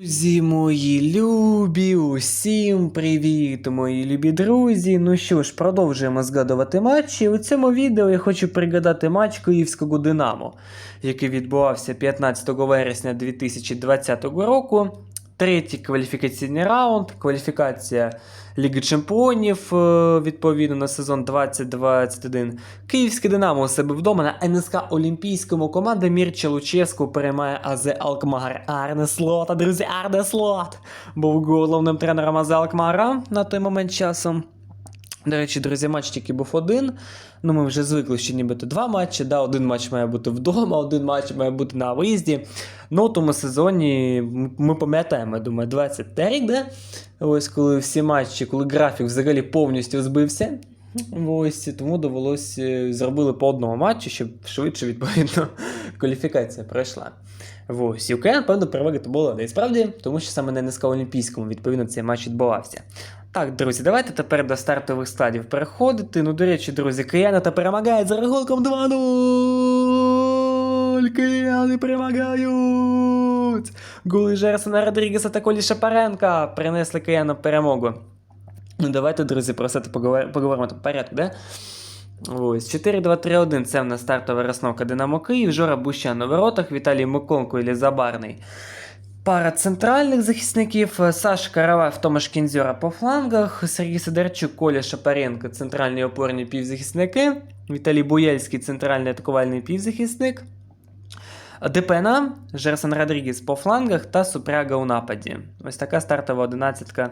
Друзі мої любі, усім привіт, мої любі друзі. Ну що ж, продовжуємо згадувати матчі. У цьому відео я хочу пригадати матч Київського Динамо, який відбувався 15 вересня 2020 року. Третій кваліфікаційний раунд, кваліфікація Ліги Чемпіонів, е, відповідно на сезон 2021. Київське Динамо у себе вдома на НСК Олімпійському команда Мірча Луческу переймає АЗ Алкмар. Арне слота, друзі, Арне Слот був головним тренером АЗ Алкмара на той момент часом. До речі, друзі, матч тільки був один. Ну, ми вже звикли, що нібито два матчі. Да, один матч має бути вдома, один матч має бути на виїзді. Ну, тому сезоні ми- пам'ятаємо, я думаю, 20 рік, да? Ось коли всі матчі, коли графік взагалі повністю збився. Ось тому довелося зробили по одному матчу, щоб швидше, відповідно, кваліфікація пройшла. Ось, і Україна, певно, переваги то була. І справді, тому що саме на НСК Олімпійському, відповідно, цей матч відбувався. Так, друзі, давайте тепер до стартових стадів переходити. Ну, до речі, друзі, кияни та перемагають за рахунком 2-0. Кияни перемагають. Голи Жерсона Родрігеса та Колі Шапаренка принесли киянам перемогу. Ну, давайте, друзі, про це поговор- поговоримо по порядку, да? Ось 4-2-3-1 це в нас стартова розновка Динамо Київ, Жора Бущан на воротах, Віталій Миконко і Забарний. Пара центральних захисників, Саш Караваєв, Томаш Кінзьора по флангах, Сергій Сидорчук, Коля Шапаренко, центральні опорні півзахисники, Віталій Буєльський, центральний атакувальний півзахисник. ДПНА, Жерсон Родрігес по флангах та Супряга у нападі. Ось така стартова одинадцятка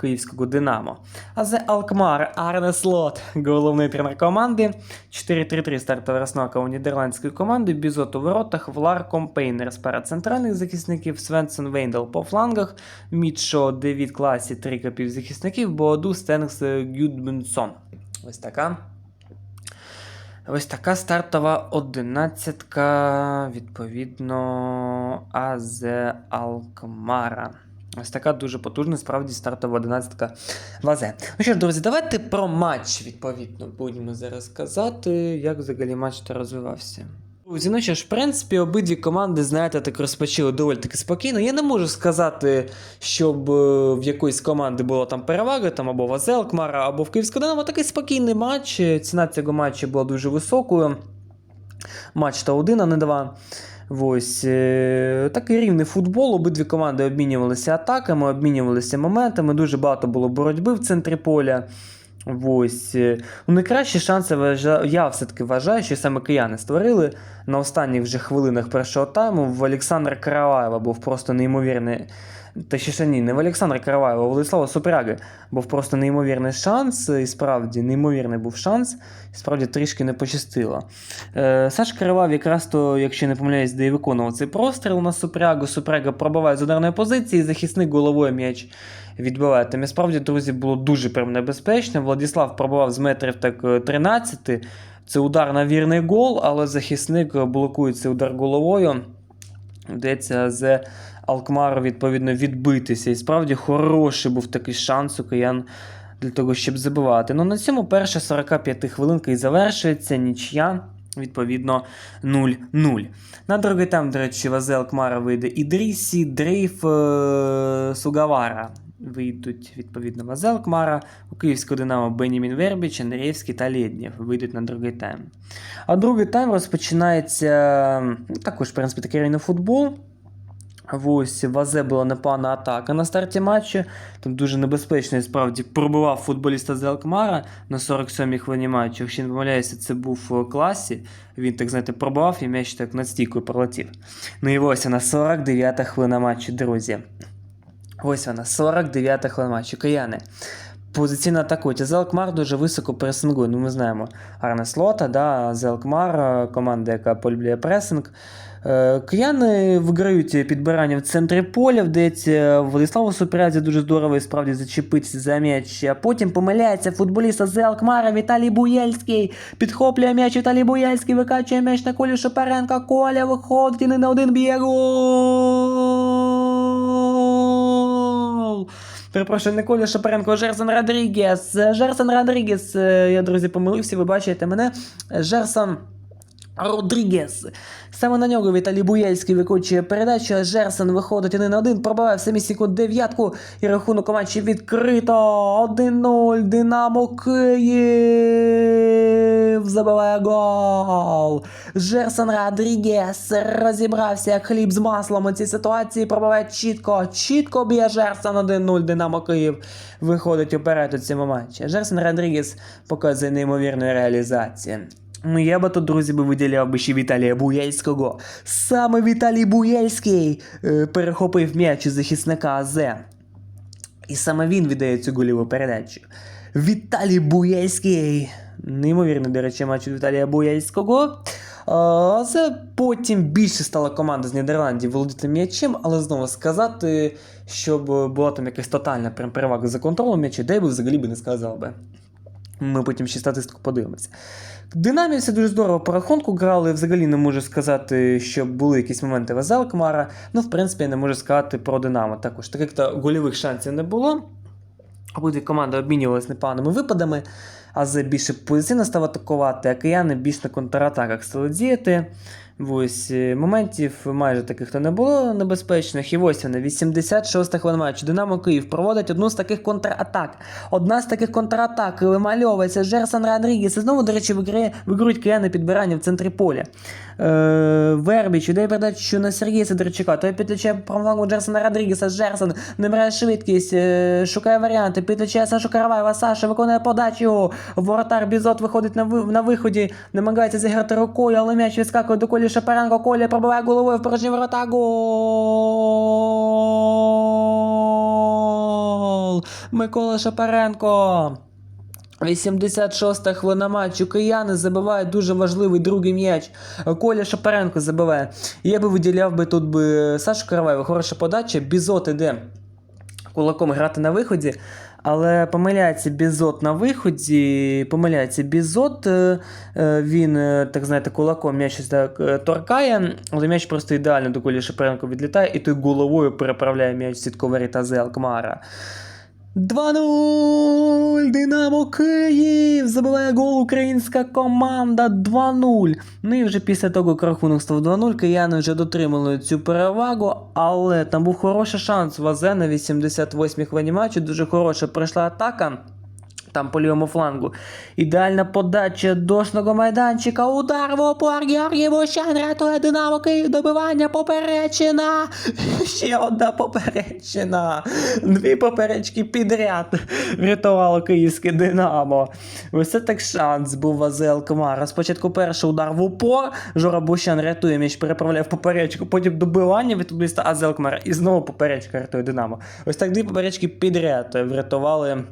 київського Динамо. А за Алкмар Арне Слот, головний тренер команди. 4-3-3 стартова розновка у нідерландської команди. Бізот у воротах, Влар Компейнер з пара центральних захисників, Свенсон Вейндел по флангах, Мітшо, Девід Класі, трійка півзахисників, Боаду, Стенгс, Гюдмунсон. Ось така. Ось така стартова одинадцятка, відповідно, АЗ Алкмара. Ось така дуже потужна, справді стартова одинадцятка в АЗ. Ну що ж, друзі, давайте про матч, відповідно, будемо зараз казати, як взагалі матч розвивався. Друзі, ну ж, в принципі, обидві команди, знаєте, так розпочали доволі таки спокійно. Я не можу сказати, щоб е, в якоїсь команди була там перевага, там або в АЗ Алкмара, або в Київського Динамо. Такий спокійний матч. Ціна цього матчу була дуже високою. Матч та один, а не два. Ось е, такий рівний футбол. Обидві команди обмінювалися атаками, обмінювалися моментами. Дуже багато було боротьби в центрі поля. Ось. е, Ну, найкращі шанси я все-таки вважаю, що саме кияни створили на останніх вже хвилинах першого тайму. В Олександра Караваєва був просто неймовірний. Та ще ні, не в Олександра Караваєва, а Владислава Супряги був просто неймовірний шанс, і справді неймовірний був шанс, і справді трішки не пощастило. Е, Саш Караваєв якраз то, якщо не помиляюсь, де і виконував цей простріл на Супрягу. Супряга пробиває з ударної позиції, захисник головою м'яч відбиває. Там і справді, друзі, було дуже прям небезпечно. Владислав пробивав з метрів так е, 13. Це удар на вірний гол, але захисник е, блокує цей удар головою. Вдається з Алкмару, відповідно, відбитися. І справді хороший був такий шанс у киян для того, щоб забивати. Ну на цьому перша 45 хвилинка і завершується нічия. Відповідно, 0-0. На другий тайм, до речі, в АЗ Алкмара вийде Ідрісі, Дрейф, е- Сугавара. Вийдуть, відповідно, в АЗ Алкмара, у Київського Динамо Бенімін Вербіч, Андрієвський та Лєднєв вийдуть на другий тайм. А другий тайм розпочинається ну, також, в принципі, такий рівний футбол. Ось в АЗ була непогана атака на старті матчу. Там дуже небезпечно і справді пробивав футболіста з Алкмара на 47-й хвилині матчу. Якщо не помиляюся, це був класі. Він так знаєте пробивав і м'яч так над стійкою пролетів. Ну і ось вона 49-та хвилина матчу, друзі. Ось вона, 49-та хвилина. Кияни. Позиційно атакують. А Алкмар дуже високо пресингує. Ну, ми знаємо Арне Слота, да, Алкмар, е, команда, яка полюбляє пресинг. Е, Кияни виграють підбирання в центрі поля, вдається Владиславу Супрязі дуже здорово і справді зачепитися за м'яч. А потім помиляється футболіст з Алкмара Віталій Буєльський. Підхоплює м'яч Віталій Буєльський, викачує м'яч на Колю Шапаренка. Коля виходить і не на один б'є гол. Перепрошую, не Коля Шапаренко, Жерсон Родрігес. Жерсон Родрігес, е, я, друзі, помилився, ви бачите мене. Жерсон Родрігес. Саме на нього Віталій Буєльський виконує передачу, а Жерсон виходить один на один, пробиває в самісіньку дев'ятку і рахунок у матчі відкрито. 1-0. Динамо Київ забиває гол. Жерсон Родрігес розібрався як хліб з маслом у цій ситуації, пробиває чітко, чітко б'є Жерсон 1-0. Динамо Київ виходить уперед у цьому матчі. Жерсон Родрігес показує неймовірну реалізацію. Ну, я би тут, друзі, би виділяв би ще Віталія Буєльського. Саме Віталій Буєльський е, перехопив м'яч захисника АЗ. І саме він віддає цю голіву передачу. Віталій Буєльський. Неймовірний, до речі, матч від Віталія Буєльського. А, Це потім більше стала команда з Нідерландів володіти м'ячем, але знову сказати, щоб була там якась тотальна перевага за контролем м'яча, де я би взагалі би не сказав би. Ми потім ще статистику подивимося. Динамівці дуже здорово по рахунку грали. Взагалі не можу сказати, що були якісь моменти в Азелкмара. Ну, в принципі, я не можу сказати про Динамо. Також таких-то гольових шансів не було. Обидві команди обмінювалися непоганими випадами. АЗ більше позиційно став атакувати, а кияни більш на контратаках стали діяти. Ось е, моментів майже таких то не було небезпечних. І ось вони, 86-й хвилин матчу. Динамо Київ проводить одну з таких контратак. Одна з таких контратак вимальовується Жерсон Родрігес. І знову, до речі, виграють кияни підбирання в центрі поля. Е, Вербіч віддає передачу на Сергія Сидорчука. Той підлічає правофлангу Джерсона Родрігеса. Жерсон набирає швидкість, е, шукає варіанти, підлічає Сашу Караваєва. Саша виконує подачу. Воротар Бізот виходить на, на виході, намагається зіграти рукою, але м'яч відскакує до Колі Шапаренко. Коля пробиває головою в порожні ворота. Гол! Микола Шапаренко. 86-та хвилина матчу. Кияни забивають дуже важливий другий м'яч. Коля Шапаренко забиває. Я би виділяв би тут би Сашу Караваєва. Хороша подача. Бізот іде кулаком грати на виході. Але помиляється Бізот на виході. Помиляється Бізот. е, е, Він, е, так знаєте, кулаком м'яч так торкає, але м'яч просто ідеально до Колі Шепренко відлітає, і той головою переправляє м'яч сітковері та Алкмара. 2-0! Динамо Київ! Забиває гол українська команда 2-0. Ну і вже після того, як рахунок став 2-0, кияни вже дотримали цю перевагу, але там був хороший шанс у Азе на 88-й хвилині матчу. Дуже хороша пройшла атака. Там по лівому флангу. Ідеальна подача дошного майданчика. Удар в опор. Бущан рятує Динамо Київ. Добивання поперечина. Ще одна поперечина. Дві поперечки підряд. Врятувало київське Динамо. Ось це так шанс був в АЗ Спочатку перший удар в упор. Жора Бущан рятує м'яч, переправляє в поперечку. Потім добивання від футболіста АЗ Алкмара. І знову поперечка рятує Динамо. Ось так дві поперечки підряд врятували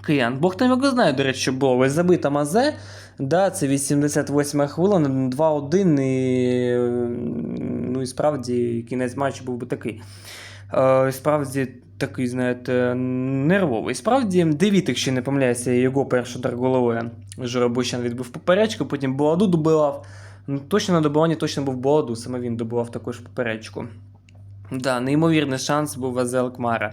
киян. Бог там його знає, до речі, було. Ось забита мазе. Да, це 88 хвилина, 2-1, і, е, ну і справді кінець матчу був би такий. Е, справді такий, знаєте, нервовий. Справді, Девіт, якщо не помиляюся, його перший удар головою. Жоробущан відбив поперечку, потім Боладу добивав. Ну, точно на добиванні точно був Боладу, саме він добивав також поперечку. Да, неймовірний шанс був Азел Кмара.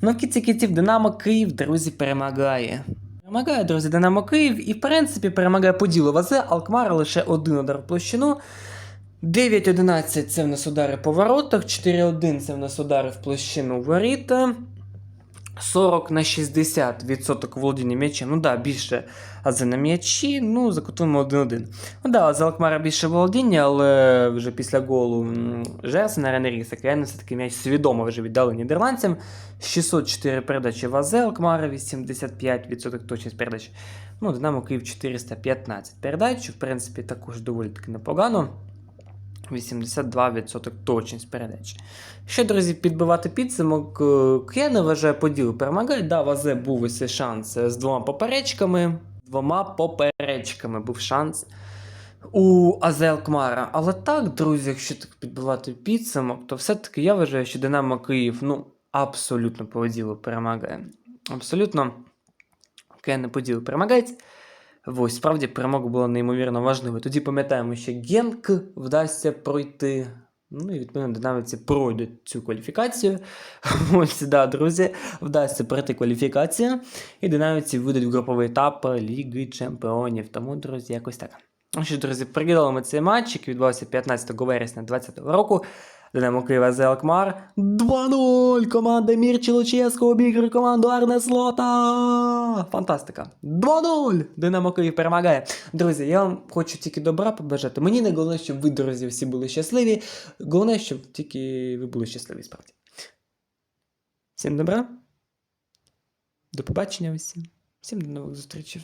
Ну, в кінці кінців Динамо Київ, друзі, перемагає. Перемагає, друзі, Динамо Київ і, в принципі, перемагає по ділу Вазе, Алкмара лише один удар в площину. 9-11 це в нас удари по воротах, 4-1 це в нас удари в площину воріт. 40 на 60 відсоток володіння м'ячем. Ну да, більше Азе на м'ячі, ну, за кутами 1-1. Ну да, за Алкмара більше володіння, але вже після голу Жерсена Ренеріса Кияни все-таки м'яч свідомо вже віддали нідерландцям. 604 передачі в Азе, Алкмара 85% точність передач. Ну, Динамо Київ 415 передач, в принципі також доволі таки непогано. 82% точність передач. Що, друзі, підбивати підсумок, е, я не вважаю поділ перемагає. Да, в був ось шанс е, з двома поперечками. Двома поперечками був шанс у АЗ Алкмара. Але так, друзі, якщо так підбивати підсумок, то все-таки я вважаю, що Динамо Київ ну, абсолютно по ділу перемагає. Абсолютно Кияни не по ділу перемагають. Ось, справді перемога була неймовірно важливою. Тоді пам'ятаємо, що Генк вдасться пройти. Ну і відповідно динаміці пройдуть цю кваліфікацію. Ось, да, друзі, вдасться пройти кваліфікацію. І динаміці вийдуть в груповий етап Ліги Чемпіонів. Тому, друзі, якось так. Ну що, друзі, прикидали ми цей матч, який відбувався 15 вересня 2020 року. Динамо Києва з Алкмар. 2-0! Команда Мірчі Луческо обігрує команду Арне Слота! Фантастика! 2-0! Динамо Київ перемагає. Друзі, я вам хочу тільки добра побажати. Мені не головне, щоб ви, друзі, всі були щасливі. Головне, щоб тільки ви були щасливі справді. Всім добра. До побачення усім. Всім до нових зустрічей.